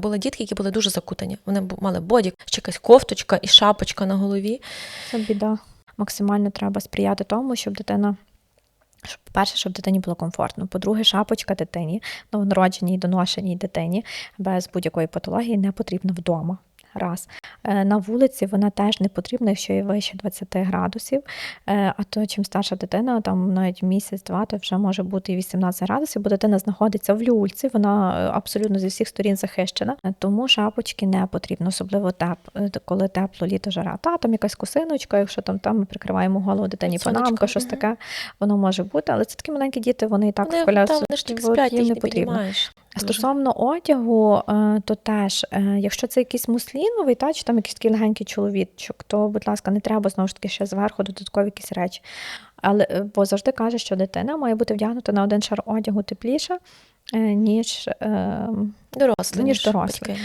Були дітки, які були дуже закутані. Вони мали бодік, ще якась кофточка і шапочка на голові. Це біда. Максимально треба сприяти тому, щоб дитина. щоб, По-перше, щоб дитині було комфортно. По-друге, шапочка дитині, новонародженій доношеній дитині без будь-якої патології не потрібна вдома. Раз. Е, На вулиці вона теж не потрібна, якщо є вище 20 градусів. Е, А то чим старша дитина, там навіть місяць-два, то вже може бути і 18 градусів, бо дитина знаходиться в люльці, вона е, абсолютно зі всіх сторін захищена. Тому шапочки не потрібно, особливо теп, коли тепло, літо, жара. Та там якась косиночка, якщо там, там ми прикриваємо голову дитині Сонечко, панамка, щось таке, воно може бути, але це такі маленькі діти, вони і так вони, в коляску. їм не потрібно. Стосовно одягу, е, то теж, е, якщо це якийсь мусліновий, та, чи там якийсь такий легенький чоловічок, то, будь ласка, не треба знову ж таки ще зверху додаткові якісь речі. Але е, бо завжди каже, що дитина має бути вдягнута на один шар одягу тепліше, е, ніж, Дорослий, ніж дорослий.